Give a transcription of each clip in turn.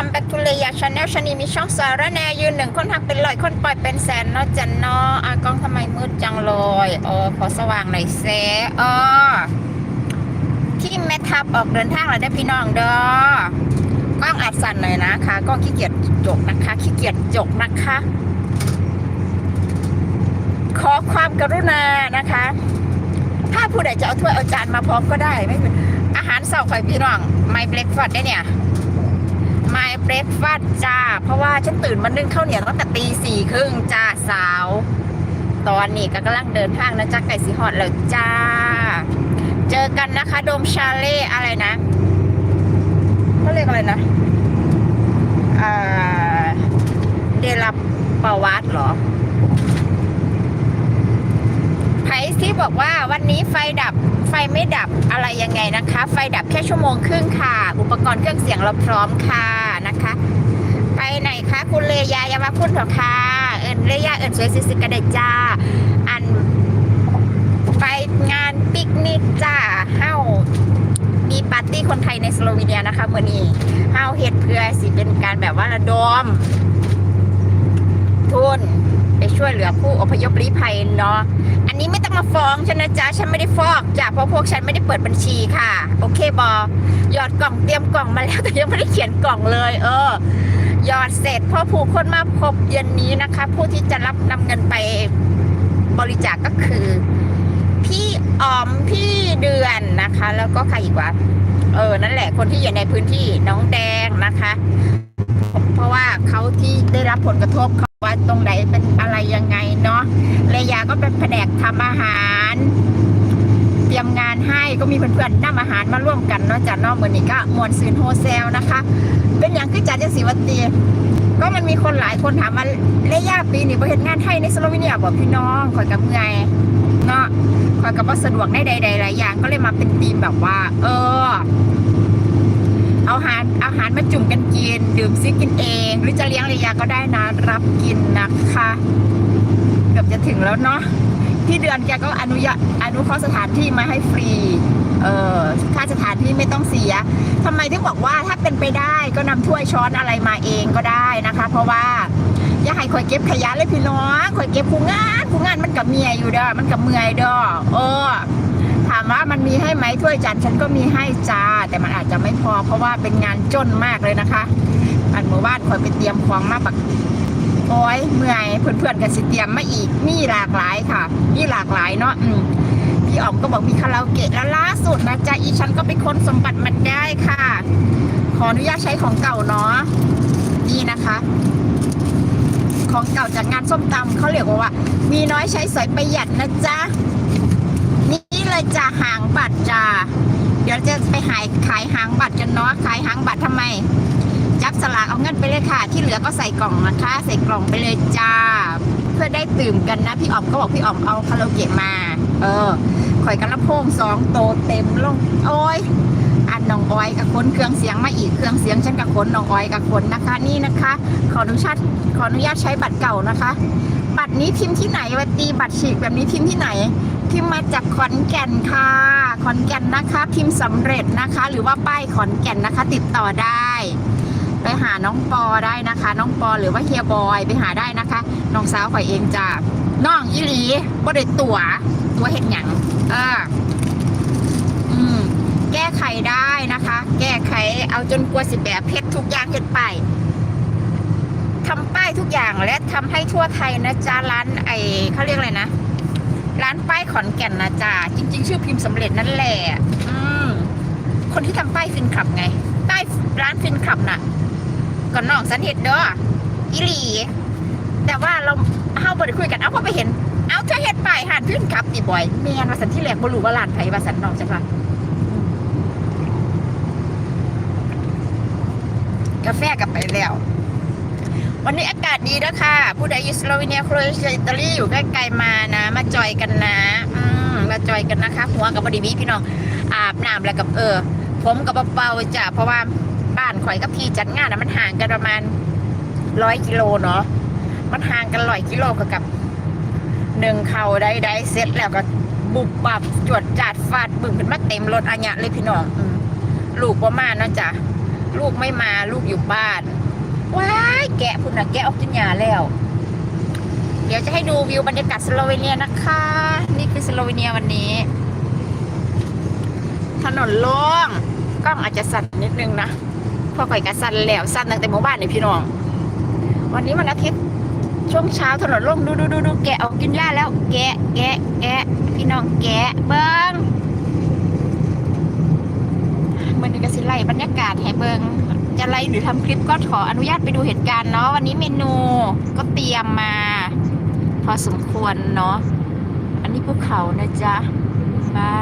welcome back to เลยาชาแนลชนีมีช่องสาระแนยืนหนึ่งคนทักเป็นร้อยคนปล่อยเป็นแสนเนาะจันเนาะอากล้องทำไมมืดจังเลยเออขอสว่างหน่อยเซเออที่แม่ทับออกเดินทางแล้วได้พี่น้องเด้อกล้องอัดสั่นหน่อยนะคะกล้องขี้เกียจจกนะคะขี้เกียจจกนะคะ ขอความกรุณานะคะ ถ้าผู้ใดจะเอาถ้วยเอาจานมาพร้อมก็ได้ไม่เป็นอาหารเสาร์ข่อยพี่น้อง my breakfast ได้เนี่ย my breakfast จ้า เพราะว่าฉันตื่นมานึ่งข้าวเหนียวตั้งแต่ตีสี่ครึ่งจ้าสาว ตอนนี้ก็กำลังเดินทางนะจ้าไก่สีหอดแล้วจ้า เจอกันนะคะ โดมชาเล่อะไรนะเขาเรียกอะไรนะเดลับประวัติหรอไพที่บอกว่าวันนี้ไฟดับ ไฟไม่ดับอะไรยังไงนะคะ ไฟดับแค่ชั่วโมงครึ่งค่ะ อุปกรณ์เครื่องเสียงเราพร้อมค่ะนะคะ ไปไหนคะคุณเลยายามาพูดเถอะค่ะ เอิญเลยาเอิญสวยสิๆกระเดจ้า อันไปงานปิกนิกจ้าเฮ้ามีปาร์ตี้คนไทยในสโลวีเนียนะคะเมื่อนี้เฮ้าเฮ็ดเพื่อสิเป็นการแบบว่าระดมทุน ไปช่วยเหลือผู้อพยพลี้ภัยเนาะ อันนี้ไม่ต้องมาฟ้องฉันนะจ๊ะ ฉันไม่ได้ฟอกจ้ะ เพราะพวกฉันไม่ได้เปิดบัญชีค่ะ โอเคบอหยอดกล่องเตรียมกล่องมาแล้วแต่ยังไม่ได้เขียนกล่องเลย เออ หยอดเสร็จพอผู้คนมาพบเย็นนี้นะคะ ผู้ที่จะรับนำเงินไปบริจาคกก็คือ พี่ออมพี่เดือนนะคะ แล้วก็ใครอีกวะ เออ นั่นแหละคนที่อยู่ในพื้นที่น้องแดงนะคะ เพราะว่าเขาที่ได้รับผลกระทบเขา ว่าตรงไหนเป็นอะไรยังไงเนาะเลยาก็เป็นแผนกทำอาหาร เตรียมงานให้ก็มีเพื่อนๆนำอาหารมาร่วมกันเนาะจากนอกเมืองนี้ก็มวลซืนโฮเซลนะคะ เป็นอย่างคือจัดจังสีวัตีก็มันมีคนหลายคนถามว่าเลยาปีนี้ไปเห็นงานไทยในสโลวีเนียบอกพี่น้องขอยกับเมื่อยเนาะขอยกับว่าสะดวกได้ใดๆหลายอย่างก็เลยมาเป็นธีมแบบว่า เออ เอาอาหารอาหารมาจุ่มกันกิน ดื่มซิกินเอง หรือจะเลี้ยงระยะก็ได้นะรับกินนะคะเกือบจะถึงแล้วเนาะพี่เดือนแกก็อนุญาตอนุเคราะห์สถานที่มาให้ฟรีเออค่าสถานที่ไม่ต้องเสียทำไมถึงบอกว่าถ้าเป็นไปได้ก็นำถ้วยช้อนอะไรมาเองก็ได้นะคะ เพราะว่าอย่าให้คอยเก็บขยะเลยพี่น้องคอยเก็บคูงานคูงานมันกับเมียอยู่เด้อมันกับเมื่อยเด้อเออ ถามว่ามันมีให้ไหมถ้วยจานฉันก็มีให้จ้า แต่มันอาจจะไม่พอเพราะว่าเป็นงานจนมากเลยนะคะอันหมู่บ้านคอยไปเตรียมของมาบักโอ้ยเมื่อยเพื่อนๆกันสิเตรียมมาอีกมีหลากหลายค่ะ มีหลากหลายเนาะพี่อ๋อมก็บอกมีคาราโอเกะแล้วล่าสุดนะจ๊ะอีฉันก็ไปค้นสมบัติมาได้ค่ะ ขออนุญาตใช้ของเก่าเนาะนี่นะคะ ของเก่าจากงานส้มตำเขาเรียกว่า มีน้อยใช้สอยประหยัดนะจ๊ะ เลยจ้าหางบัตรจ้าเดี๋ยวจะไปหายขายหางบัตรกันเนาะขายหางบัตรทำไม จับสลากเอาเงินไปเลยค่ะ ที่เหลือก็ใส่กล่องนะคะ ใส่กล่องไปเลยจ้า เพื่อได้ตื่มกันนะ พี่อ๋อมก็บอกพี่อ๋อมเอาคาราโอเกะมา เออข่อยกันลำโพงสองโตเต็มลงโอ้ยอันน้องอ้อยกับคนเครื่องเสียงมาอีกเครื่องเสียงฉันกับคนน้องอ้อยกับคนนะคะ นี่นะคะ ขออนุญาตขออนุญาตใช้บัตรเก่านะคะ บัตรนี้พิมพ์ที่ไหนวัตีบัตรฉีกแบบนี้พิมพ์ที่ไหน พิมมาจากขอนแก่นค่ะ ขอนแก่นนะคะพิมพ์สำเร็จนะคะ หรือว่าป้ายขอนแก่นนะคะ ติดต่อได้ ไปหาน้องปอได้นะคะ น้องปอหรือว่าเฮียบอยไปหาได้นะคะ น้องสาวข่อยเองจ้าน้องอีหลีบ่ได้ตัว ตัวเห็ดหยังเอออืมแก้ไขได้นะคะ แก้ไขเอาจนกลัวสิแบบเพชรทุกอย่างเห็ดไปทำป้ายทุกอย่างและทำให้ทั่วไทยนะจ๊ะร้านไอเขาเรียกอะไรนะ ร้านป้ายขอนแก่นนะจ๊ะจริง ๆ ชื่อพิมพ์สำเร็จนั่นแหละอืมคนที่ทำป้ายฟินคลับไงป้ายร้านฟินคลับน่ะก่อนน้องสันเห็ดเด้ออีหลี แต่ว่าเราเฮาบ่ได้คุยกันเอาพอไปเห็น เอาเธอเห็ดป้ายหานฟินคลับติบ่อยเมียนว่าสันที่แรกบ่รู้ว่าร้านไผว่าสันน้องจังว่ากาแฟกับไปแล้ว วันนี้อากาศดีด้วค่ะ ผู้ใดอยู่สโลวีเนียโครเอเชียอิตาลีอยู่ใกล้ๆมานะ มาจอยกันนะอืมมาจอยกันนะคะ หัวกับบดีบีพี่น้องอาบน้ำแล้วกับเออ ผมกับเบาๆจ้ะเพราะว่าบ้านข่อยกับที่จัดงานนะมันห่างกันประมาณร้อยกิโลเนาะมันห่างกันร้อยกิโลกับกับหนึ่งเข่าได้ได้เสร็จแล้วก็บุบบับจวดจัดฟาดบึ้งขึ้นมาเต็มรถอัญญะเลยพี่น้องอลูกประมาณนะจ๊ะลูกไม่มาลูกอยู่บ้าน ว้ายแกะพุ่นนะแกะออกกินยาแล้ว เดี๋ยวจะให้ดูวิวบรรยากาศสโลเวเนียนะคะ นี่คือสโลเวเนียวันนี้ ถนนโล่งกล้องอาจจะสั่นนิดนึงนะพอข่อยกระสั่นแล้วสั่นตั้งแต่หมู่บ้านนี่พี่น้อง วันนี้วันอาทิตย์ช่วงเช้าถนนโล่งดูดูดูดูแกะออกกินหญ้าแล้ว แกะแกะแกะพี่น้องแกะเบิ้งมันก็สิไล่บรรยากาศให้เบิ้ง จะไล่หรือทำคลิปก็ขออนุญาตไปดูเหตุการณ์เนาะวันนี้เมนูก็เตรียมมา พอสมควรเนาะอันนี้ภูเขานะจ๊ะมา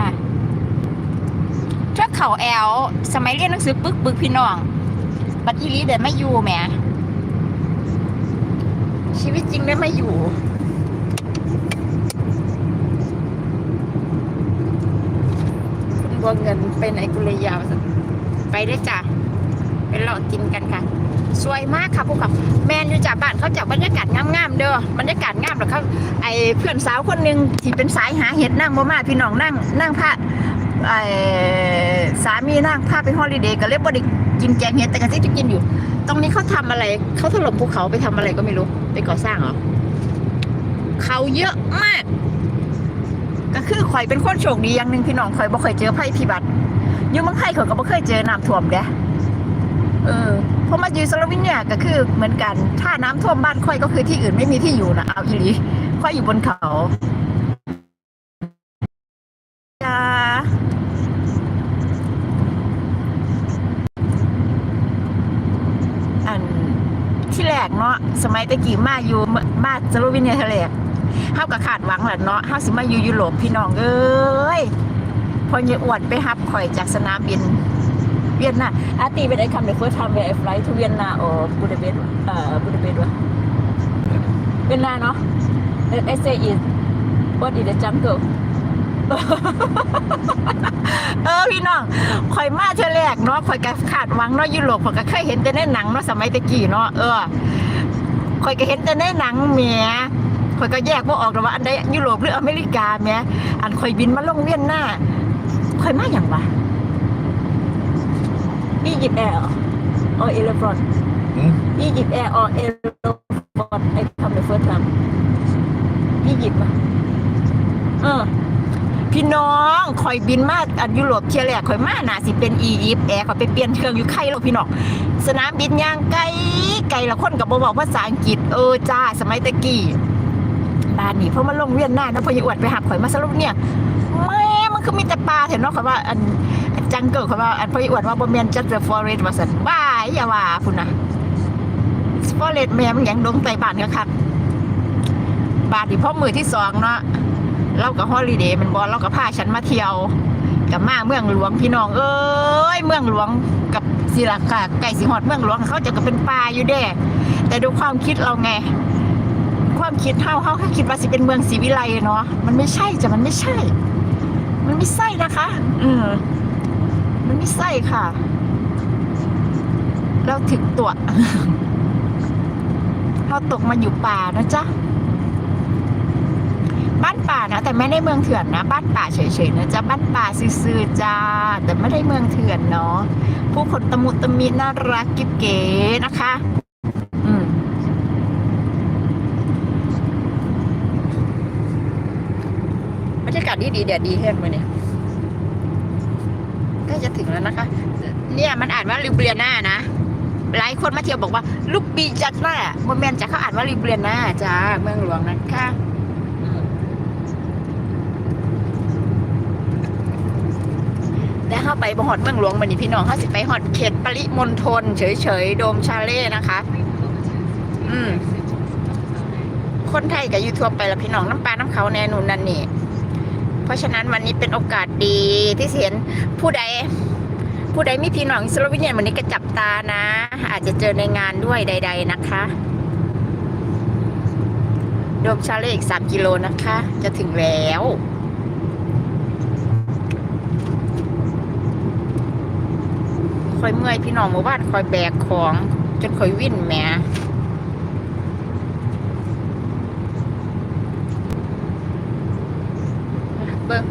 เทือกเขาแอลสมัยเรียนหนังสือปึกปึกพี่น้อง บัดอีลีเดินไม่อยู่แหมชีวิตจริงได้ไม่อยู่คุณบัวเงินไปไหนกุเลยยาวไปได้จ้ะ ไปลาะกินกันค่ะ สวยมากค่ะพวกเขาแมนอยู่จากบ้านเขาจากบรรยากาศงามๆเด้อบรรยากาศงามแล้วเขาไอเพื่อนสาวคนหนึ่งที่เป็นสายหาเห็ดนั่งบ่มาพี่น้องนั่งนั่งพาไอสามีนั่งพาไปฮอลิเดย์ก็เลยบ่ได้กินแกงเห็ดแต่ก็สิจะกินอยู่ ตรงนี้เขาทำอะไรเขาถล่มภูเขาไปทำอะไรก็ไม่รู้ไปก่อสร้างเหรอเขาเยอะมาก ก็คือข่อยเป็นคนโชคดีอย่างหนึ่งพี่น้องข่อยบ่เคยเจอภัยพิบัติอยู่เมืองไทยข่อยก็บ่เคยเจอน้ำท่วมเด้ เออพอมาอยู่สโลวีเนียก็คือเหมือนกัน ถ้าน้ำท่วมบ้านข่อยก็คือที่อื่นไม่มีที่อยู่นะเอาอีหลีข่อยอยู่บนเขาจ้าอันที่แรกเนาะสมัยตะกี้มาอยู่มาสโลวีเนียทะเลกเฮาก็คาดหวังแหละเนาะเฮาสิมาอยู่ยุโรปพี่น้องเอ้ยพอเยอวดไปฮับข่อยจากสนามบิน เวียนนาอาตีเป็นไอ้คำใน first time where I fly to Vienna or Budapest เอ่อ Budapest วะเวียนนาเนาะ I say is what is the jungle เออพี่น้องข่อยมาเธอแรกเนาะข่อยก็คาดหวังเนาะยุโรปข่อยก็เคยเห็นแต่ในหนังเนาะสมัยตะกี้เนาะเออข่อยก็เห็นแต่ในหนังแหมข่อยก็แยกว่าออกแต่ว่าอันใดยุโรปหรืออเมริกาแหมอันข่อยบินมาลงเวียนหน้าข่อยมาอย่างวะ อียิปต์แอร์ออเอเลฟรอน Hmm? อียิปต์แอร์ออเอเลฟรอนไอ้คำในเฟิร์สไทม์อียิปต์อะเออพี่น้องคอยบินมาอันยุโรปเชียแรกคอยมาน่ะสิเป็นอียิปต์แอร์คอยไปเปลี่ยนเครื่องอยู่ไข่แล้วพี่น้องสนามบินย่างไกลไกลละคนกับบอกภาษาอังกฤษเออจ้าสมัยตะกี้บ้านนี่เพราะมาลงเวียนหน้าแล้วพออยู่อวดไปหักข่อยมาสรุปเนี่ย แม่มันคือมีแต่ปลาเห็นเนาะเขาว่าอันจังเกิลเขาว่าอันพออยู่อวดว่าบ่แม่นจัดเดอะฟอเรสต์ว่าซั่นว้าอย่าว่าพุ่นนะฟอเรสต์แม่มันยังดงไตบ้านคักๆบ้านที่พ่อมือที่สองเนาะเรากับฮอลิเดย์มันบอลเรากับพาฉันมาเที่ยวกับมาเมืองหลวงพี่น้องเอ้ยเมืองหลวงกับศิลาค่ะไก่สีหอดเมืองหลวงเขาจะก็เป็นป่าอยู่เด้ แต่ดูความคิดเราไง ความคิดเฮาเฮาแค่คิดว่าสิเป็นเมืองศรีวิไลเนาะมันไม่ใช่จ้ะมันไม่ใช่ มันไม่ใช่นะคะ อืมมันไม่ใช่ค่ะ เราถึกตัว เราตกมาอยู่ป่านะจ๊ะ บ้านป่านะ แต่ไม่ได้เมืองเถื่อนนะ บ้านป่าเฉยๆนะจ๊ะ บ้านป่าซื่อๆจ้า แต่ไม่ได้เมืองเถื่อนเนาะ ผู้คนตะมุตะมิน่ารักกิ๊บเก๋นะคะ อืมบ รยากาศดีดีแดดดีแห้งเลยเนี่ยใกล้จะถึงแล้วนะคะ เนี่ยมันอ่านว่าลิเบียนานะ หลายคนมาเที่ยวบอกว่า ลูกบีจัดน่าโมเมนต์จะเขาอ่านว่าลิเบียนาจ้าเมืองหลวงนะคะแต่เข้าไปบหอดเมืองหลวงมันนี่พี่น้องเขาสิไปหอดเขตปริมณฑลเฉยๆ โดมชาเล่นะคะ อืมคนไทยกับยูทูบไปแล้วพี่น้องน้ำปลาน้ำเขาแน่นูนนั่นนี่ เพราะฉะนั้นวันนี้เป็นโอกาสดีที่เห็นผู้ใดผู้ใดมีพี่น้องสโลวีเนียนวันนี้ก็จับตานะ อาจจะเจอในงานด้วยใด ๆนะคะโดมชาเล่อีกสามกิโลนะคะ จะถึงแล้วคอยเมื่อยพี่น้องหมู่บ้านคอยแบกของ จนคอยวิ่นแหมเบิ้ง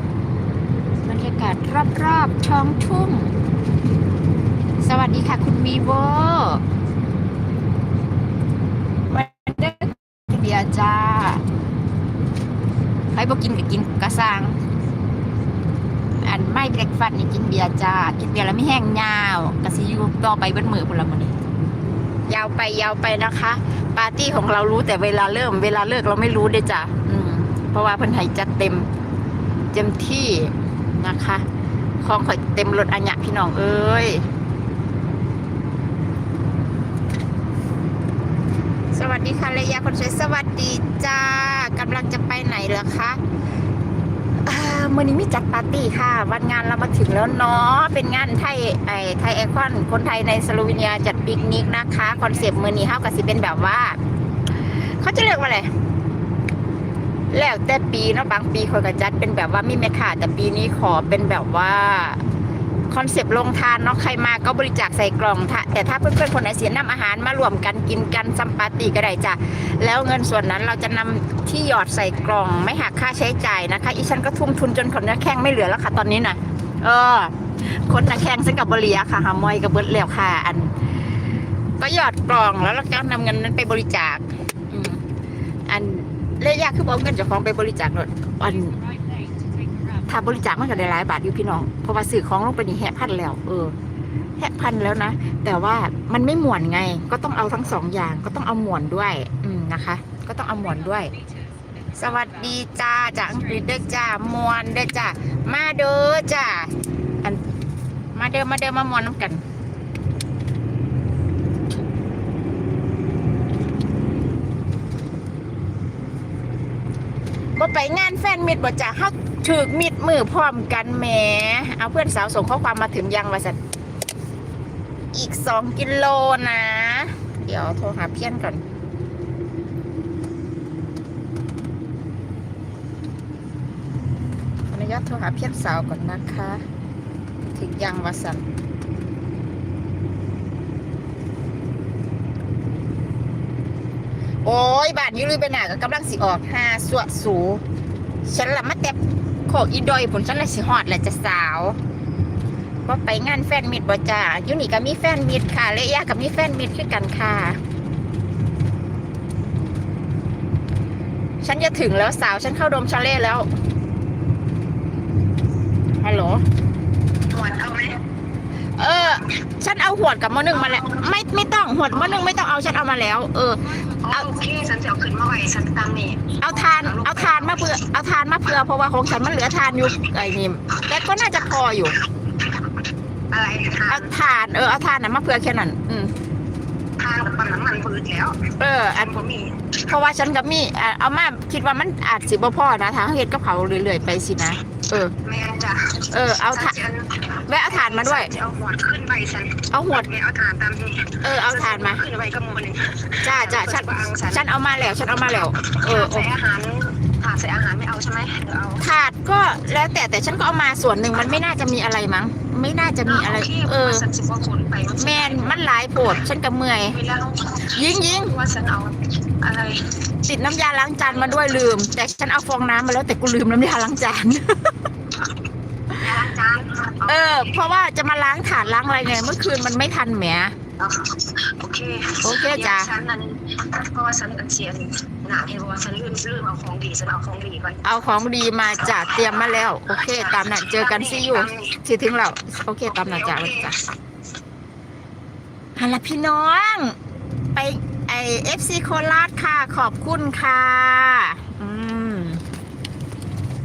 บ รรอบๆท้องทุ่ง สวัสดีค่ะคุณวีโวมาเด้อเบียจ้าใครบอกกินก็กินกระซังอันไม่เบรกฟันนี่กินเบียร์จ้า กินเบียร์แล้วไม่แห้งยาวกระซิยูต่อไปเบิ้มือพละมันนี้ยาวไปยาวไปนะคะ ปาร์ตี้ของเรารู้แต่เวลาเริ่ม เวลาเลิกเราไม่รู้เด้จ้ะเพราะว่าเพิ่นให้จัดเต็ม เต็มที่นะคะ ของข่อยเต็มรถอัญญะพี่น้องเอ้ย สวัสดีค่ะเลยาคนสวยสวัสดีจ้ากำลังจะไปไหนเหรอคะอ่ามื่อนี้มีจัดปาร์ตี้ค่ะ วันงานเรามาถึงแล้วเนาะเป็นงานไทยไอไทยไอคอนคนไทยในสโลวีเนียจัดปิกนิกนะคะ คอนเซปต์เมื่อนี้เท่ากับสิเป็นแบบว่า เขาจะเรียกว่าอะไร แล้วแต่ปีเนาะบางปีคนก็จัดเป็นแบบว่ามีแม่ค้าแต่ปีนี้ขอเป็นแบบว่าคอนเซปต์ลงทานเนาะใครมาก็บริจาคใส่กล่องแต่ถ้าเพื่อนๆคนไหนเสียนำอาหารมารวมกันกินกันซัมปาตี้ก็ได้จ้ะแล้วเงินส่วนนั้นเราจะนำที่หยอดใส่กล่อง ไม่หักค่าใช้จ่ายนะคะอีฉันก็ทุ่มทุนจนขนน้าแข้งไม่เหลือแล้วค่ะตอนนี้น่ะเออคนน้าแข้งฉันกับบริยาค่ะหามอยกับเบิร์ดแล้วค่ะอัน ก็หยอดกล่องแล้วเราก็นำเงินนั้นไปบริจาคอืมอัน เลยอยากคือบอกเงินเจ้าของไปบริจาครถอันถ้าบริจาคมันก็ได้หลายบาทอยู่พี่น้องเพราะว่าสื่อของลงไปนี่แหะพันแล้ว เออแหะพันแล้วนะ แต่ว่ามันไม่หมวนไง ก็ต้องเอาทั้งสองอย่าง ก็ต้องเอาหมวนด้วย อืมนะคะ ก็ต้องเอาหมวนด้วย สวัสดีจ้าจากอังกฤษเด้อจ้ามวนเด้อจ้ามาเด้อจ้าอันมาเด้อมาเด้อมามวนน้ำกัน บ่ไปงานแฟนมิดบ่จ้ะเฮาถือมิดมือพร้อมกันแหมเอาเพื่อนสาวส่งข้อความมาถึงยังว่าสันอีกสองกิโลนะ เดี๋ยวโทรหาเพี้ยนก่อนอนุญาตโทรหาเพี้ยนสาวก่อนนะคะ ถึงยังว่าสัน โอ้ยบาทอยูรุยไปหนาก็กำลังสิออกห้าสวดสูฉันละมาแต่โคกอีดอยผลฉันละสิฮอดแหละจะสาวว่าไปงานแฟนมิตรบ่จ้าอยูนี่ก็มีแฟนมิตรค่ะและยากับมีแฟนมิตรคือกันค่ะ ฉันจะถึงแล้วสาวฉันเข้าโดมชาเล่แล้วฮัลโหลหวดเอาไหมเออ ฉันเอาหวดกับมอหนึ่งมาแล้ว ไม่ไม่ต้องหวดมอหนึ่งไม่ต้องเอาฉันเอามาแล้ว เอออ๋อโอเคฉันจะเอาขึ้นมาไว้ฉันตามนี่เอาทานเอาทานมาเพื่อเอาทานมาเพื่อเพราะว่าของฉันมันเหลือทานอยู่ไอ้นี่แต่ก็น่าจะพออยู่อะไรทาเอานทานเออเอาทานน่ะมาเพื่อแค่นั้น อืมทานกับปั๊มน้ำมันพืชแล้ว เออ อันผมมีเพราะว่าฉันกับมีอะเอามาคิดว่ามันอาจสิบ่พอนะทางเฮ็ดกับเขาเรื่อยๆไปสินะ เออแม่จ้ะเออเอาทานฉันแวะเอาทานมาด้วย จะเอาหวดขึ้นไปฉันเอาหวดแม่เอาทานตามนี่เออเอาทานมา ขึ้นไปก็มูนึงจ้าจ้าฉัน ฉันเอามาแล้ว ฉันเอามาแล้ว เออโอ ใส่เคอาหารถาด ใส่อาหารไม่เอาใช่ไหมหรือเอาถาดก็แล้วแต่แต่ฉันก็เอามาส่วนหนึ่งมันไม่น่าจะมีอะไรมั้ง ไม่น่าจะมีอะไรโเคเออฉันสิบว่าคนไปแมนมันหลายโปวดฉันก็เมื่อยเวลาเรายิงยิงว่าฉันเอาอะไรติดน้ำยาล้างจานมาด้วยลืม แต่ฉันเอาฟองน้ำมาแล้วแต่กูลืมน้ำยาล้างจานยาล้างจานเออ เพราะว่าจะมาล้างถาดล้างอะไรไงเมื่อคืนมันไม่ทันแหมเอาโอเค โอเคจ้ะดี๋ยวฉันนั้นเพราะว่าฉันอันเชียน หนาเห็นว่าฉันลืมลืมเอาของดีฉันเอาของดีก่อนเอาของดีมาจ้ะเตรียมมาแล้ว โอเค ตามนั้นเจอกันซี่อยู่สิถึงแล้วโอเค ตามนั้นจ้ะจ้ะฮัลโหลพี่น้อง ไปไอเอฟซีโคราชค่ะ ขอบคุณค่ะอืม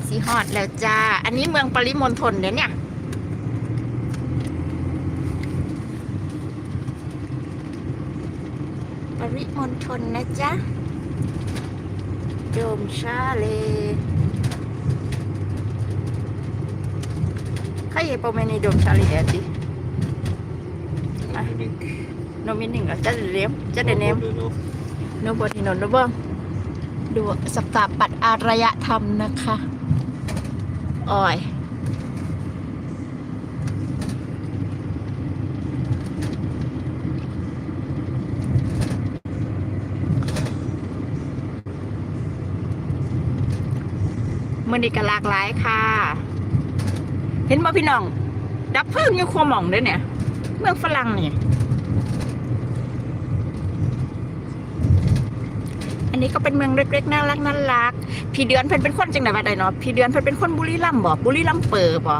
สีฮอดแล้วจ้า อันนี้เมืองปริมณฑลเนี่ยเนี่ยปริมณฑลนะจ๊ะ โดมชาเลใครเยปอมในโดมชาเลอะดิโนมินิ่งเหรอจะเดเนมจะเดเนมโนบอดีโนโนเบิ้งดูสถาปัตย์อารยธรรมนะคะอ้อย มือนี้ก็หลากหลายค่ะ เห็นบ่พี่น้อง ดับเพิ่งอยู่ครัวหม่องเด้วยเนี่ย เมืองฝรั่งนี่อันนี้ก็เป็นเมืองเล็กๆน่ารักน่ารักพี่เดือนเพิ่นเป็นคนจังไดว่าได้เนาะพี่เดือนเพิ่นเป็นคนบุรีรัมย์บ่บุรีรัมย์เปิดบ่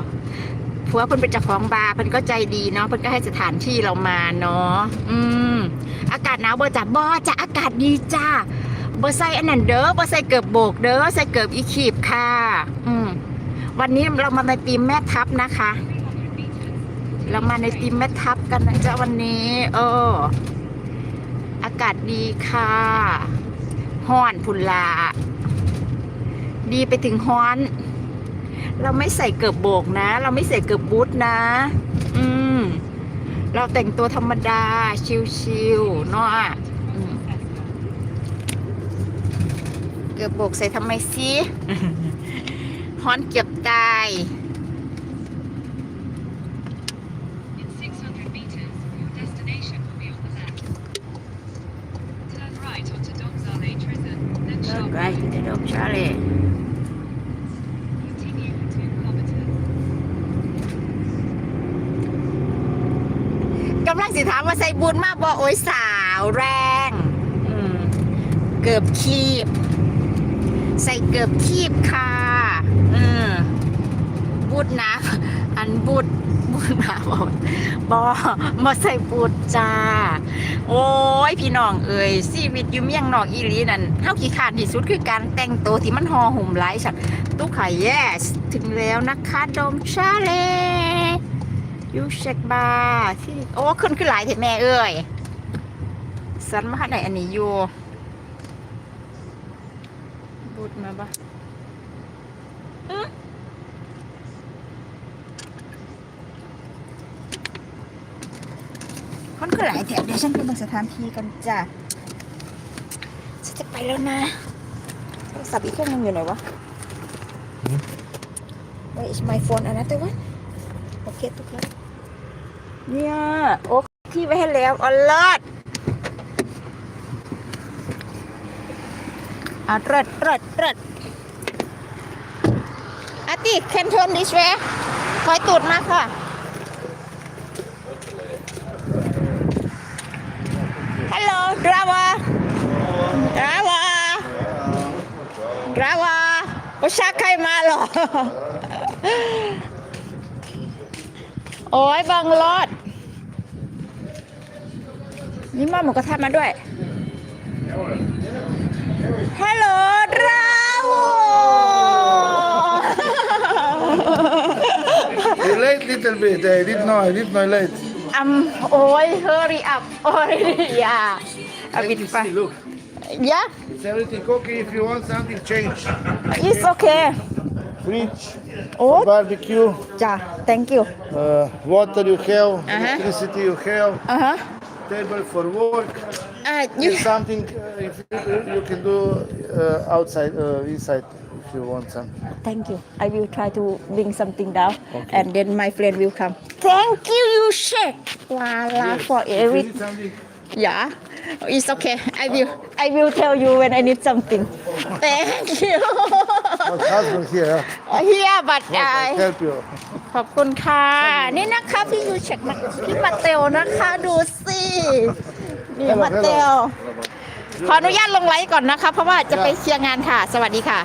ผัวเพิ่นเป็นเจ้าของบาร์เพิ่นก็ใจดีเนาะเพิ่นก็ให้สถานที่เรามาเนาะอืมอากาศหนาวบ่จ้ะบ่จ้ะอากาศดีจ้า บ่ใส่อันนั้นเด้อบ่ใส่เกือบโบกเด้อใส่เกือบอีขีบค่ะ อืมวันนี้เรามาในทีมแม่ทัพนะคะ เรามาในทีมแม่ทัพกันนะจ๊ะวันนี้เอออากาศดีค่ะฮ้อนพุนลา ดีไปถึงฮ้อน เราไม่ใส่เกือบโบกนะ เราไม่ใส่เกือบบูทนะ อืม เราแต่งตัวธรรมดา ชิวๆเนาะอืมเกือบโบกใส่ทำไมสิฮ้อนเกือบตาย In 600 meters, your destination will be on the left. Turn right onto Donzale Prison, then Turn sharp right to the dog Charlie Continue for 2 kilometers. กำลังสิถามว่าใส่บุญมากบ่โอ้ยสาวแรงอืมเกือบคีบ ใส่เกือบคีบค่ะอืมบูดนะอันบูดบูดมาบอกบอมาใส่บูดจ้า โอ้ยพี่น้องเอ่ยชีวิตอยู่เมียงนอกอีลีนั่นเฮาขี้ขานที่สุดคือการแต่งตัวที่มันห่อหุ่มหลายฉันตู้ขาย yes ถึงแล้วนะคะโดมชาเลยูเช็คบาร์ที่โอ้ขึ้นขึ้นหลายเถอะแม่เอ้ยสันมาขนาดอันนี้อยู่ บูดมาปะอื้อคนขึ้นหลายแถวเดี๋ยวฉันไปเบางสถานที่กันจ้ะฉันจะไปแล้วนะโทรศัพท์อีกเครื่องนึงอยู่ไหนวะ Where is my phone another one โอเคทุกคนเนี่ย โอ้ที่ไว้ให้แล้วออเลิ อะเริดเริดเริดอาติเคนเทิร์นดิชเวคอยตูดมาค่ะ ฮัลโหลดราวาดราวาดราวาโอชักใครมาหรอ โอ้ยบังรอดนี่มาหมูกระทะมาด้วย ฮัลโหลดราโว You late little bit. I didn't know. I didn't know late. อัมโอ้ย hurry up โอ้ยอย่าอาบิดไป See, look. ยะ It's everything okay. If you want something, change. it's okay Fridge, โอ้ barbecue, จ้ะ thank you uh, water you have, Uh-huh. electricity you have, อ่าฮะ table for work. อ่า you If something uh, if you, you can do uh, outside, uh, inside if you want some. Thank you. I will try to bring something down, and then my friend will come. Thank you, you check. Voila for If you every. need something, Yeah, it's okay. I will. I will tell you when I need something. Thank you. my husband here. huh? Here, but I I. help you. ขอบคุณค่ะ นี่นะคะพี่ยูเช็คมาพี่มาเตลนะคะ ดูสิ นี่มาเตลขออนุญาตลงไลฟ์ก่อนนะคะ เพราะว่าจะไปเคลียร์งานค่ะ สวัสดีค่ะ